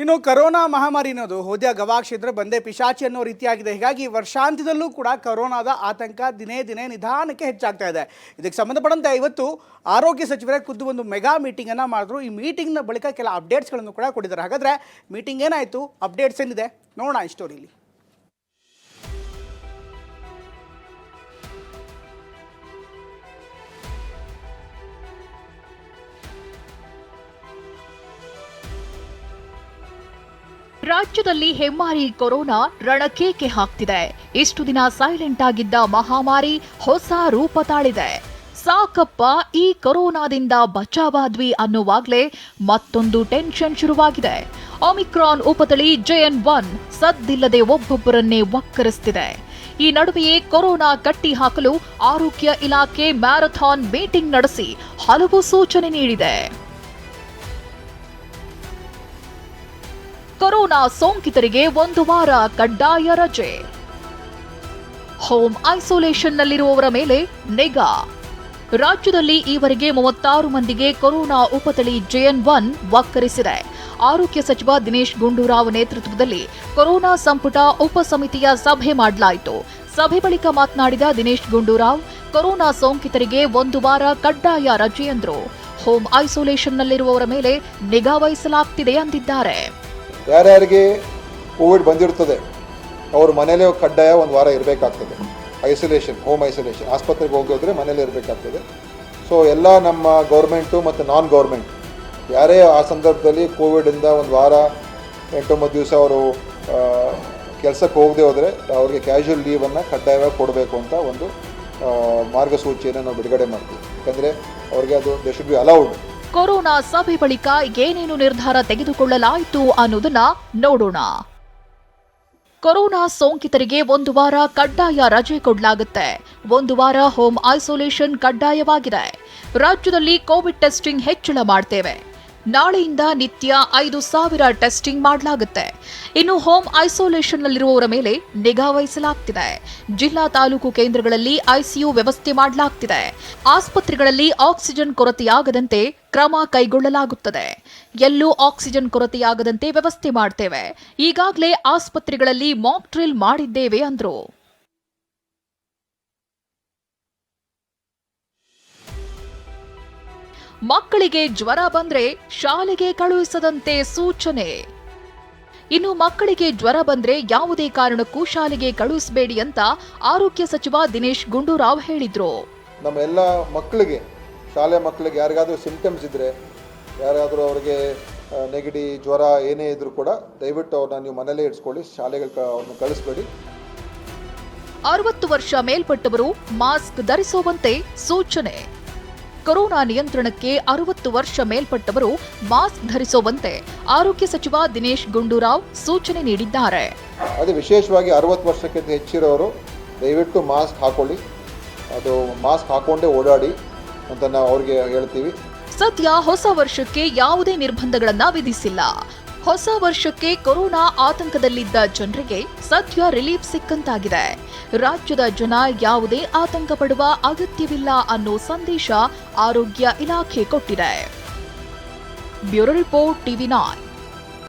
ಇನ್ನು ಕರೋನಾ ಮಹಾಮಾರಿ ಅನ್ನೋದು ಹೋದ್ಯ ಗವಾಕ್ಷೇತ್ರ ಬಂದೇ ಪಿಶಾಚಿ ಅನ್ನೋ ರೀತಿಯಾಗಿದೆ. ಹೀಗಾಗಿ ವರ್ಷಾಂತ್ಯದಲ್ಲೂ ಕೂಡ ಕರೋನಾದ ಆತಂಕ ದಿನೇ ದಿನೇ ನಿಧಾನಕ್ಕೆ ಹೆಚ್ಚಾಗ್ತಾ ಇದೆ. ಇದಕ್ಕೆ ಸಂಬಂಧಪಟ್ಟಂತೆ ಇವತ್ತು ಆರೋಗ್ಯ ಸಚಿವರೇ ಖುದ್ದು ಒಂದು ಮೆಗಾ ಮೀಟಿಂಗನ್ನು ಮಾಡಿದ್ರು. ಈ ಮೀಟಿಂಗ್ನ ಬಳಿಕ ಕೆಲ ಅಪ್ಡೇಟ್ಸ್ಗಳನ್ನು ಕೂಡ ಕೊಡಿದ್ದಾರೆ ಹಾಗಾದರೆ ಮೀಟಿಂಗ್ ಏನಾಯಿತು? ಅಪ್ಡೇಟ್ಸ್ ಏನಿದೆ? ನೋಡೋಣ ಈ ಸ್ಟೋರಿಲಿ ರಾಜ್ಯದಲ್ಲಿ ಹೆಮ್ಮಾರಿ ಕೊರೋನಾ ರಣಕೇಕೆ ಹಾಕ್ತಿದೆ? ಇಷ್ಟು ದಿನ ಸೈಲೆಂಟ್ ಆಗಿದ್ದ ಮಹಾಮಾರಿ ಹೊಸ ರೂಪ ತಾಳಿದೆ. ಸಾಕಪ್ಪ, ಈ ಕೊರೋನಾದಿಂದ ಬಚಾವಾದ್ವಿ ಅನ್ನುವಾಗ್ಲೇ ಮತ್ತೊಂದು ಟೆನ್ಷನ್ ಶುರುವಾಗಿದೆ. ಒಮಿಕ್ರಾನ್ ಉಪತಳಿ ಜೆಎನ್ ಒನ್ ಸದ್ದಿಲ್ಲದೆ ಒಬ್ಬೊಬ್ಬರನ್ನೇ ಒಕ್ಕರಿಸ್ತಿದೆ ಈ ನಡುವೆಯೇ ಕೊರೋನಾ ಕಟ್ಟಿ ಹಾಕಲು ಆರೋಗ್ಯ ಇಲಾಖೆ ಮ್ಯಾರಥಾನ್ ಮೀಟಿಂಗ್ ನಡೆಸಿ ಹಲವು ಸೂಚನೆ ನೀಡಿದೆ. ಕೊರೋನಾ ಸೋಂಕಿತರಿಗೆ ಒಂದು ವಾರ ಕಡ್ಡಾಯ ರಜೆ. ಹೋಮ್ ಐಸೋಲೇಷನ್ನಲ್ಲಿರುವವರ ಮೇಲೆ ನಿಗಾ. ರಾಜ್ಯದಲ್ಲಿ ಈವರೆಗೆ ಮೂವತ್ತಾರು ಮಂದಿಗೆ ಕೊರೋನಾ ಉಪತಳಿ ಜೆಎನ್ ಒನ್ ವಕ್ಕರಿಸಿದೆ. ಆರೋಗ್ಯ ಸಚಿವ ದಿನೇಶ್ ಗುಂಡೂರಾವ್ ನೇತೃತ್ವದಲ್ಲಿ ಕೊರೋನಾ ಸಂಪುಟ ಉಪಸಮಿತಿಯ ಸಭೆ ಮಾಡಲಾಯಿತು. ಸಭೆ ಬಳಿಕ ಮಾತನಾಡಿದ ದಿನೇಶ್ ಗುಂಡೂರಾವ್, ಕೊರೋನಾ ಸೋಂಕಿತರಿಗೆ ಒಂದು ವಾರ ಕಡ್ಡಾಯ ರಜೆ ಎಂದರು. ಹೋಮ್ ಐಸೋಲೇಷನ್ನಲ್ಲಿರುವವರ ಮೇಲೆ ನಿಗಾ ವಹಿಸಲಾಗ್ತಿದೆ ಅಂದಿದ್ದಾರೆ. ಯಾರ್ಯಾರಿಗೆ ಕೋವಿಡ್ ಬಂದಿರ್ತದೆ ಅವ್ರ ಮನೇಲೆ ಕಡ್ಡಾಯ ಒಂದು ವಾರ ಇರಬೇಕಾಗ್ತದೆ. ಐಸೋಲೇಷನ್ ಹೋಮ್ ಐಸೋಲೇಷನ್ ಆಸ್ಪತ್ರೆಗೆ ಹೋಗೋದ್ರೆ ಮನೇಲೇ ಇರಬೇಕಾಗ್ತದೆ. ಸೊ ಎಲ್ಲ ನಮ್ಮ ಗೌರ್ಮೆಂಟು ಮತ್ತು ನಾನ್ ಗೌರ್ಮೆಂಟ್ ಯಾರೇ ಆ ಸಂದರ್ಭದಲ್ಲಿ ಕೋವಿಡಿಂದ ಒಂದು ವಾರ, ಎಂಟೊಂಬತ್ತು ದಿವಸ ಅವರು ಕೆಲಸಕ್ಕೆ ಹೋಗದೆ ಹೋದರೆ ಅವ್ರಿಗೆ ಕ್ಯಾಶುವಲ್ ಲೀವನ್ನು ಕಡ್ಡಾಯವಾಗಿ ಕೊಡಬೇಕು ಅಂತ ಒಂದು ಮಾರ್ಗಸೂಚಿಯನ್ನು ನಾವು ಬಿಡುಗಡೆ ಮಾಡ್ತೀವಿ. ಯಾಕಂದರೆ ಅವ್ರಿಗೆ ಅದು they should be allowed corona ಸಭೆ ಬಳಿಕ ಏನೇನು ನಿರ್ಧಾರ ತೆಗೆದುಕೊಳ್ಳಲಾಯಿತು ಅನ್ನೋದನ್ನ ನೋಡೋಣ. ಕೊರೋನಾ ಸೋಂಕಿತರಿಗೆ ಒಂದು ವಾರ ಕಡ್ಡಾಯ ರಜೆ ಕೊಡಲಾಗುತ್ತೆ. ಒಂದು ವಾರ ಹೋಮ್ ಐಸೋಲೇಷನ್ ಕಡ್ಡಾಯವಾಗಿದೆ. ರಾಜ್ಯದಲ್ಲಿ ಕೋವಿಡ್ ಟೆಸ್ಟಿಂಗ್ ಹೆಚ್ಚಳ ಮಾಡ್ತೇವೆ. ನಾಳೆಯಿಂದ ನಿತ್ಯ ಐದು ಸಾವಿರ ಟೆಸ್ಟಿಂಗ್ ಮಾಡಲಾಗುತ್ತೆ. ಇನ್ನು ಹೋಮ್ ಐಸೋಲೇಷನ್ನಲ್ಲಿರುವವರ ಮೇಲೆ ನಿಗಾ ವಹಿಸಲಾಗ್ತಿದೆ. ಜಿಲ್ಲಾ ತಾಲೂಕು ಕೇಂದ್ರಗಳಲ್ಲಿ ಐಸಿಯು ವ್ಯವಸ್ಥೆ ಮಾಡಲಾಗ್ತಿದೆ. ಆಸ್ಪತ್ರೆಗಳಲ್ಲಿ ಆಕ್ಸಿಜನ್ ಕೊರತೆಯಾಗದಂತೆ ಕ್ರಮ ಕೈಗೊಳ್ಳಲಾಗುತ್ತದೆ. ಎಲ್ಲೂ ಆಕ್ಸಿಜನ್ ಕೊರತೆಯಾಗದಂತೆ ವ್ಯವಸ್ಥೆ ಮಾಡ್ತೇವೆ. ಈಗಾಗಲೇ ಆಸ್ಪತ್ರೆಗಳಲ್ಲಿ ಮಾಕ್ ಡ್ರಿಲ್ ಮಾಡಿದ್ದೇವೆ ಅಂದ್ರು. ಮಕ್ಕಳಿಗೆ ಜ್ವರ ಬಂದ್ರೆ ಶಾಲೆಗೆ ಕಳುಹಿಸದಂತೆ ಸೂಚನೆ. ಇನ್ನು ಮಕ್ಕಳಿಗೆ ಜ್ವರ ಬಂದ್ರೆ ಯಾವುದೇ ಕಾರಣಕ್ಕೂ ಶಾಲೆಗೆ ಕಳುಹಿಸಬೇಡಿ ಅಂತ ಆರೋಗ್ಯ ಸಚಿವ ದಿನೇಶ್ ಗುಂಡೂರಾವ್ ಹೇಳಿದ್ರು. ನಮ್ಮ ಎಲ್ಲ ಮಕ್ಕಳಿಗೆ ಶಾಲೆ ಮಕ್ಕಳಿಗೆ ಯಾರಿಗಾದರೂ ಸಿಂಪ್ಟಮ್ಸ್ ಇದ್ರೆ ಯಾರಾದರೂ ಅವ್ರಿಗೆ ನೆಗಡಿ ಜ್ವರ ಏನೇ ಇದ್ರೂ ಕೂಡ ದಯವಿಟ್ಟು ಅವ್ರನ್ನ ನೀವು ಮನೇಲೇ ಇಡ್ಸ್ಕೊಳ್ಳಿ ಶಾಲೆಗೆ ಅವ್ರನ್ನ ಕಳಿಸ್ಬೇಡಿ. ಅರವತ್ತು ವರ್ಷ ಮೇಲ್ಪಟ್ಟವರು ಮಾಸ್ಕ್ ಧರಿಸುವಂತೆ ಸೂಚನೆ. ಕೊರೋನಾ ನಿಯಂತ್ರಣಕ್ಕೆ ಅರವತ್ತು ವರ್ಷ ಮೇಲ್ಪಟ್ಟವರು ಮಾಸ್ಕ್ ಧರಿಸುವಂತೆ ಆರೋಗ್ಯ ಸಚಿವ ದಿನೇಶ್ ಗುಂಡೂರಾವ್ ಸೂಚನೆ ನೀಡಿದ್ದಾರೆ. ಅದೇ ವಿಶೇಷವಾಗಿ ಅರವತ್ತು ವರ್ಷಕ್ಕಿಂತ ಹೆಚ್ಚಿರೋರು ದಯವಿಟ್ಟು ಮಾಸ್ಕ್ ಹಾಕೊಳ್ಳಿ. ಅದು ಮಾಸ್ಕ್ ಹಾಕೊಂಡೇ ಓಡಾಡಿ ಅಂತ ನಾವು ಅವ್ರಿಗೆ ಹೇಳ್ತೀವಿ. ಸದ್ಯ ಹೊಸ ವರ್ಷಕ್ಕೆ ಯಾವುದೇ ನಿರ್ಬಂಧಗಳನ್ನ ವಿಧಿಸಿಲ್ಲ. ಹೊಸ ವರ್ಷಕ್ಕೆ ಕೊರೋನಾ ಆತಂಕದಲ್ಲಿದ್ದ ಜನರಿಗೆ ಸದ್ಯ ರಿಲೀಫ್ ಸಿಕ್ಕಂತಾಗಿದೆ. ರಾಜ್ಯದ ಜನ ಯಾವುದೇ ಆತಂಕ ಪಡುವ ಅಗತ್ಯವಿಲ್ಲ ಅನ್ನೋ ಸಂದೇಶ ಆರೋಗ್ಯ ಇಲಾಖೆ ಕೊಟ್ಟಿದೆ. Bureau report TV nine.